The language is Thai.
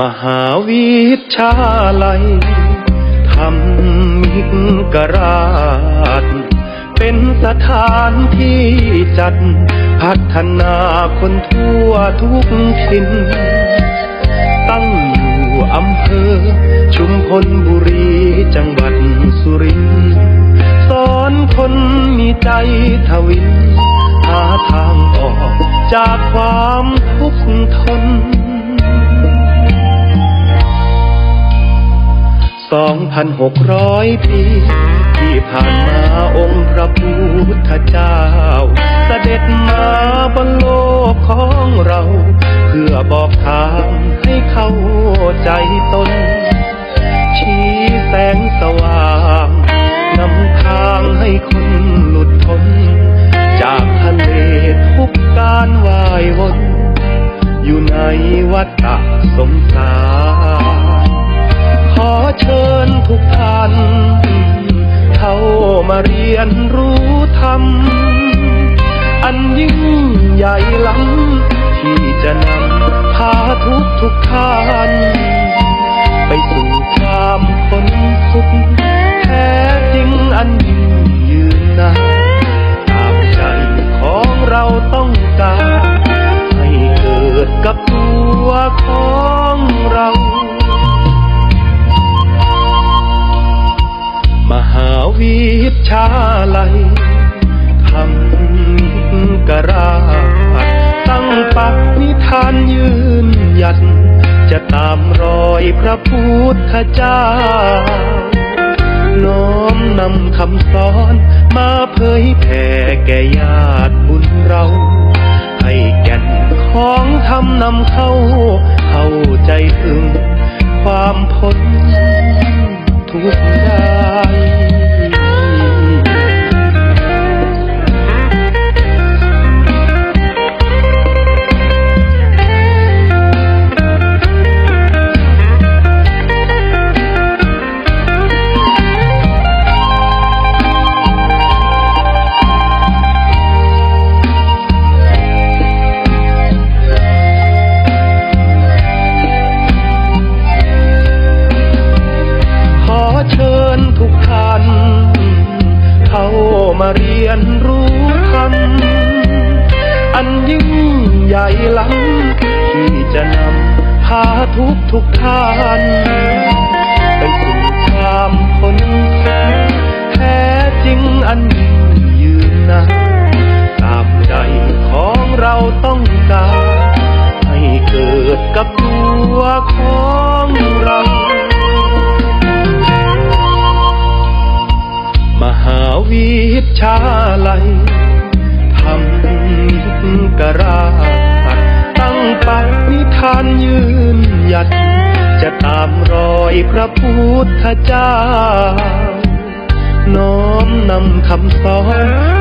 มหาวิทยาลัยธรรมิกราช เป็นสถานที่จัด พัฒนาคนทั่วทุกถิ่น ตั้งอยู่อำเภอ ชุมพลบุรีจังหวัดสุรินทร์สอนคนมีใจทวิน หาทางออกจากความทุกข์ทน สองพันหกร้อยปี ที่ผ่านมาองค์พระพุทธเจ้า เสด็จมาบนโลกของเรา เพื่อบอกทางให้เข้าใจตน ชี้แสงสว่างนำทางให้คนหลุดพ้น จากทะเลทุกการว่ายวน อยู่ในวัฏสงสาร รียนรู้ธรรม อันยิ่งใหญ่ล้ำที่จะนำพาทุกทุกท่าน ไปสู่ความพ้นทุขแท้จริงอันยิ่งยืนนานตามใจของเราต้องการ ให้เกิดกับตัวของ วิทยาลัยธรรมิกราชตั้งปักนิทานยืนยัดจะตามรอยพระพุทธเจ้า น้อมนำคำสอนมาเผยแผ่แก่ญาติบุญเรา ให้แก่นของธรรมนำเข้า ยิ่งใหญ่ล้ำที่จะนำพาทุกทุกท่าน ไปสู่ความพ้นทุกแท้จริงอันยืนนานตามใจของเราต้องการ ให้เกิดกับตัวของเรา มหาวิทยาลัยธรรมิ กราชตั้งปักนิทานยืนหยัด จะตามรอยพระพุทธเจ้า น้อมนำคำสอน